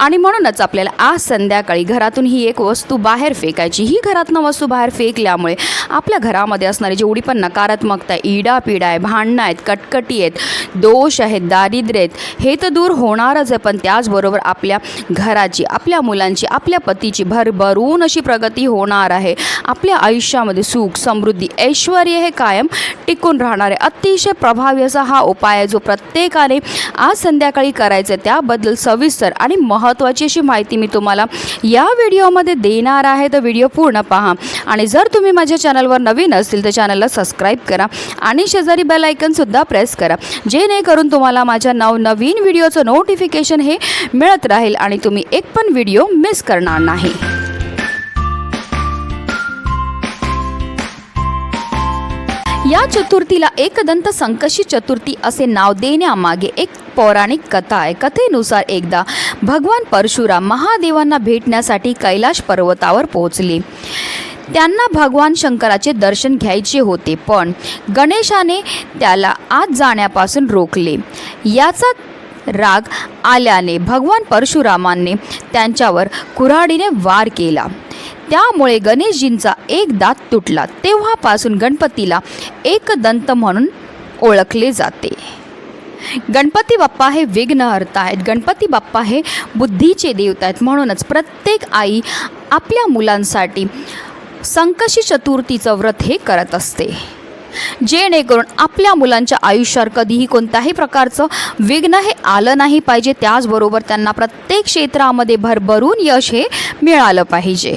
आणि म्हणूनच आपल्याला आज संध्याकाळी घरातून ही एक वस्तू बाहेर फेकायची ही घरातनं वस्तू बाहेर फेकल्यामुळे आपल्या घरामध्ये असणारी जेवढी पण नकारात्मकता आहे इडापिडा आहे भांडणं आहेत कटकटी आहेत दोष आहेत दारिद्र्य आहेत हे तर दूर होणारच आहे. पण त्याचबरोबर आपल्या घराची आपल्या मुलांची आपल्या पतीची भरभरून अशी प्रगती होणार आहे. आपल्या आयुष्यामध्ये सुख समृद्धी ऐश्वर हे कायम टिकून राहणार आहे. अतिशय प्रभावी असा हा उपाय आहे जो प्रत्येकाने आज संध्याकाळी करायचा आहे. त्याबद्दल सविस्तर आणि महत्त्वाची अशी माहिती मी तुम्हाला या व्हिडिओमध्ये देणार आहे. तर व्हिडिओ पूर्ण पहा. आणि जर तुम्ही माझ्या चॅनलवर नवीन असतील तर चॅनलला सबस्क्राईब करा आणि शेजारी बेल आयकनसुद्धा प्रेस करा. जेणेकरून तुम्हाला माझ्या नवनवीन व्हिडिओचं नोटिफिकेशन हे मिळत राहील आणि तुम्ही एक पण व्हिडिओ मिस करणार नाही. या चतुर्थीला एकदंत संकशी चतुर्थी असे नाव देण्यामागे एक पौराणिक कथा आहे. कथेनुसार एकदा भगवान परशुराम महादेवांना भेटण्यासाठी कैलाश पर्वतावर पोहोचले. त्यांना भगवान शंकराचे दर्शन घ्यायचे होते पण गणेशाने त्याला आत जाण्यापासून रोखले. याचा राग आल्याने भगवान परशुरामांनी त्यांच्यावर कुऱ्हाडीने वार केला. त्यामुळे गणेशजींचा एक दात तुटला. तेव्हापासून गणपतीला एकदंत म्हणून ओळखले जाते. गणपती बाप्पा हे विघ्नहर्ता आहेत. गणपती बाप्पा हे बुद्धीचे देवता आहेत. म्हणूनच प्रत्येक आई आपल्या मुलांसाठी संकशी चतुर्थीचं व्रत हे करत असते. जेणेकरून आपल्या मुलांच्या आयुष्यावर कधीही कोणत्याही प्रकारचं विघ्न हे आलं नाही पाहिजे. त्याचबरोबर त्यांना प्रत्येक क्षेत्रामध्ये भरभरून यश हे मिळालं पाहिजे.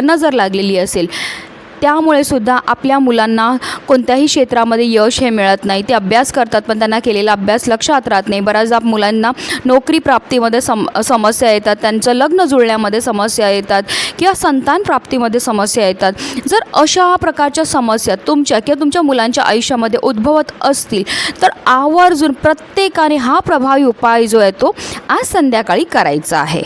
नजर लागलेली असेल. त्यामुळे सुद्धा आपल्या मुलांना कोणत्याही क्षेत्रामध्ये यश हे मिळत नाही. ते अभ्यास करतात पण त्यांना केलेला अभ्यास लक्षात राहत नाही. बऱ्याचदा मुलांना नोकरी प्राप्तीमध्ये सम समस्या येतात. त्यांचं लग्न जुळण्यामध्ये समस्या येतात किंवा संतान प्राप्तीमध्ये समस्या येतात. जर अशा प्रकारच्या समस्या तुमच्या किंवा तुमच्या मुलांच्या आयुष्यामध्ये उद्भवत असतील तर आवर्जून प्रत्येकाने हा प्रभावी उपाय जो आहे तो आज संध्याकाळी करायचा आहे.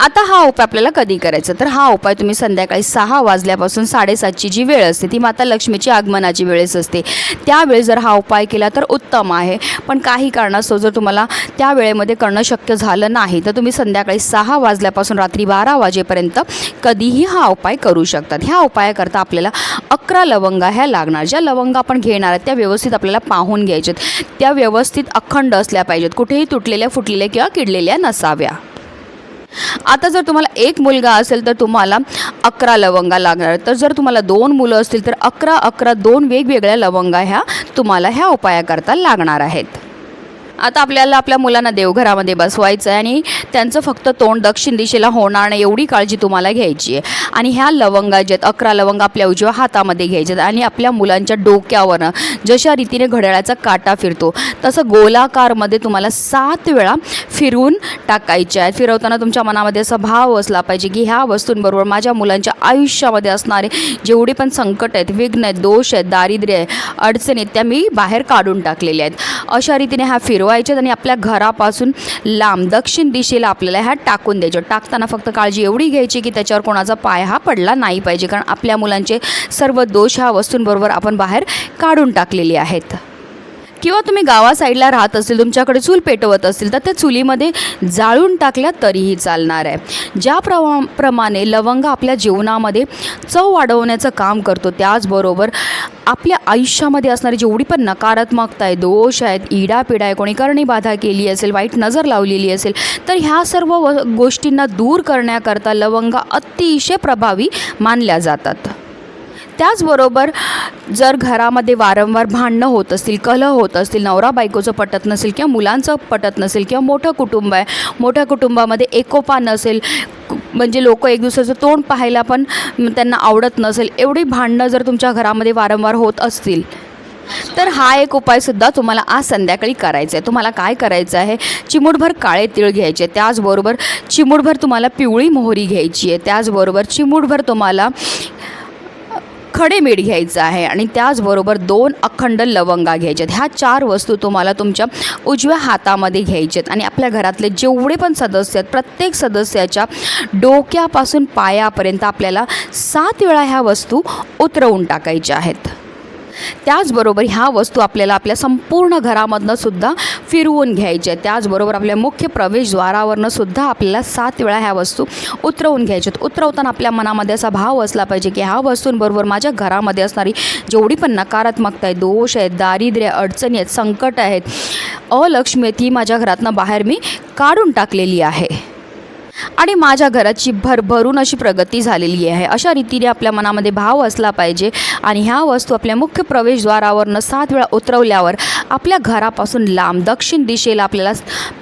आता हा उपाय आपल्याला कधी करायचा? तर हा उपाय तुम्ही संध्याकाळी सहा वाजल्यापासून साडेसातची जी वेळ असते ती माता लक्ष्मीची आगमनाची वेळेस असते. त्यावेळेस जर हा उपाय केला तर उत्तम आहे. पण काही कारणास्तव जर तुम्हाला त्या वेळेमध्ये करणं शक्य झालं नाही तर तुम्ही संध्याकाळी सहा वाजल्यापासून रात्री बारा वाजेपर्यंत कधीही हा उपाय करू शकतात. ह्या उपायाकरता आपल्याला अकरा लवंगा ह्या लागणार. ज्या लवंगा आपण घेणार आहेत त्या व्यवस्थित आपल्याला पाहून घ्यायच्यात त्या व्यवस्थित अखंड असल्या पाहिजेत. कुठेही तुटलेल्या फुटलेल्या किंवा किडलेल्या नसाव्या. आता जर तुम्हाला एक मुलगा असेल तर तुम्हाला अकरा लवंगा लागणार. तर जर तुम्हाला दोन मुलं असतील तर अकरा अकरा दोन वेगवेगळ्या लवंगा ह्या तुम्हाला ह्या उपायाकरता लागणार आहेत. आता आपल्याला आपल्या मुलांना देवघरामध्ये बसवायचं आहे आणि त्यांचं फक्त तोंड दक्षिण दिशेला होणार नाही एवढी काळजी तुम्हाला घ्यायची आहे. आणि ह्या लवंगा ज्या आहेत अकरा लवंग आपल्या उजव्या हातामध्ये घ्यायच्या आहेत आणि आपल्या मुलांच्या डोक्यावरनं जशा रीतीने घड्याळाचा काटा फिरतो तसं गोलाकारमध्ये तुम्हाला सात वेळा फिरवून टाकायचे आहेत. फिरवताना तुमच्या मनामध्ये असा भाव असला पाहिजे की ह्या वस्तूंबरोबर माझ्या मुलांच्या आयुष्यामध्ये असणारे जेवढे पण संकट आहेत विघ्न आहेत दोष आहेत दारिद्र्य आहे अडचणी आहेत त्या मी बाहेर काढून टाकलेल्या आहेत. अशा रीतीने हा फिरवा फिरवायच्यात आणि आपल्या घरापासून लांब दक्षिण दिशेला आपल्याला ह्या टाकून द्यायच्या टाकताना फक्त काळजी एवढी घ्यायची की त्याच्यावर कोणाचा पाय हा पडला नाही पाहिजे. कारण आपल्या मुलांचे सर्व दोष ह्या वस्तूंबरोबर आपण बाहेर काढून टाकलेले आहेत. किंवा तुम्ही गावा साईडला राहत असेल तुमच्याकडे चूल पेटवत असेल तर त्या चुलीमध्ये जाळून टाकल्या तरीही चालणार आहे. ज्या प्रमा प्रमाणे लवंग आपल्या जीवनामध्ये चव वाढवण्याचं काम करतो त्याचबरोबर आपल्या आयुष्यामध्ये असणारी जेवढी पण नकारात्मकता आहे दोष आहेत इडापिडा आहे कोणी करणी बाधा केली असेल वाईट नजर लावलेली असेल तर ह्या सर्व व गोष्टींना दूर करण्याकरता लवंगा अतिशय प्रभावी मानल्या जातात. त्याचबरोबर जर घरामध्ये वारंवार भांडणं होत असतील कलह होत असतील नवरा बायकोचं पटत नसेल किंवा मुलांचं पटत नसेल किंवा मोठं कुटुंब आहे मोठ्या कुटुंबामध्ये एकोपा नसेल म्हणजे लोक एक दुसऱ्याचं तोंड पाहायला पण त्यांना आवडत नसेल एवढी भांडणं जर तुमच्या घरामध्ये वारंवार होत असतील तर हा एक उपायसुद्धा तुम्हाला आज संध्याकाळी करायचा आहे. तुम्हाला काय करायचं आहे? चिमूटभर काळे तिळ घ्यायचे त्याचबरोबर चिमूटभर तुम्हाला पिवळी मोहरी घ्यायची आहे त्याचबरोबर चिमूटभर तुम्हाला खडे मीठ घ्यायचं आहे आणि त्याचबरोबर दोन अखंड लवंगा घ्यायच्यात. ह्या चार वस्तू तुम्हाला तुमच्या उजव्या हातामध्ये घ्यायच्यात आणि आपल्या घरातले जेवढे पण सदस्य आहेत प्रत्येक सदस्याच्या डोक्यापासून पायापर्यंत आपल्याला सात वेळा ह्या वस्तू उतरवून टाकायच्या आहेत. त्याचबरोबर ह्या वस्तू आपल्याला आपल्या संपूर्ण घरामधनं सुद्धा फिरवून घ्यायच्या त्याचबरोबर आपल्या मुख्य प्रवेशद्वारावरनं सुद्धा आपल्याला सात वेळा ह्या वस्तू उतरवून घ्यायच्यात. उतरवताना आपल्या मनामध्ये असा भाव असला पाहिजे की ह्या वस्तूंबरोबर माझ्या घरामध्ये असणारी जेवढी पण नकारात्मकता आहे दोष आहेत दारिद्र्य अडचणी आहेत संकट आहेत अलक्ष्मी आहेत माझ्या घरातनं बाहेर मी काढून टाकलेली आहे. आणि माझ्या घराची भरभरून अशी प्रगती झालेली आहे. अशा रीतीने आपल्या मनामध्ये भाव असला पाहिजे आणि ह्या वस्तू आपल्या मुख्य प्रवेशद्वारावरनं सात वेळा उतरवल्यावर आपल्या घरापासून लांब दक्षिण दिशेला आपल्याला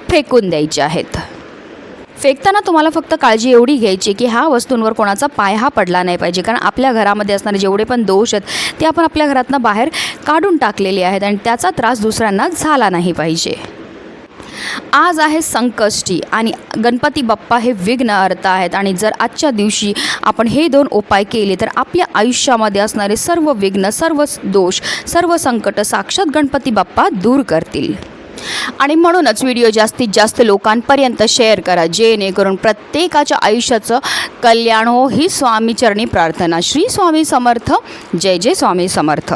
फेकून द्यायचे आहेत. फेकताना तुम्हाला फक्त काळजी एवढी घ्यायची की ह्या वस्तूंवर कोणाचा पाय हा पडला नाही पाहिजे. कारण आपल्या घरामध्ये असणारे जेवढे पण दोष आहेत ते आपण आपल्या घरातनं बाहेर काढून टाकलेले आहेत आणि त्याचा त्रास दुसऱ्यांना झाला नाही पाहिजे. आज आहे संकष्टी आणि गणपती बाप्पा हे विघ्न अर्थ आहेत. आणि जर आजच्या दिवशी आपण हे दोन उपाय केले तर आपल्या आयुष्यामध्ये असणारे सर्व विघ्न सर्व दोष सर्व संकट साक्षात गणपती बाप्पा दूर करतील. आणि म्हणूनच व्हिडिओ जास्तीत जास्त लोकांपर्यंत शेअर करा जेणेकरून प्रत्येकाच्या आयुष्याचं कल्याण हो. ही स्वामीचरणी प्रार्थना. श्री स्वामी समर्थ. जय जय स्वामी समर्थ.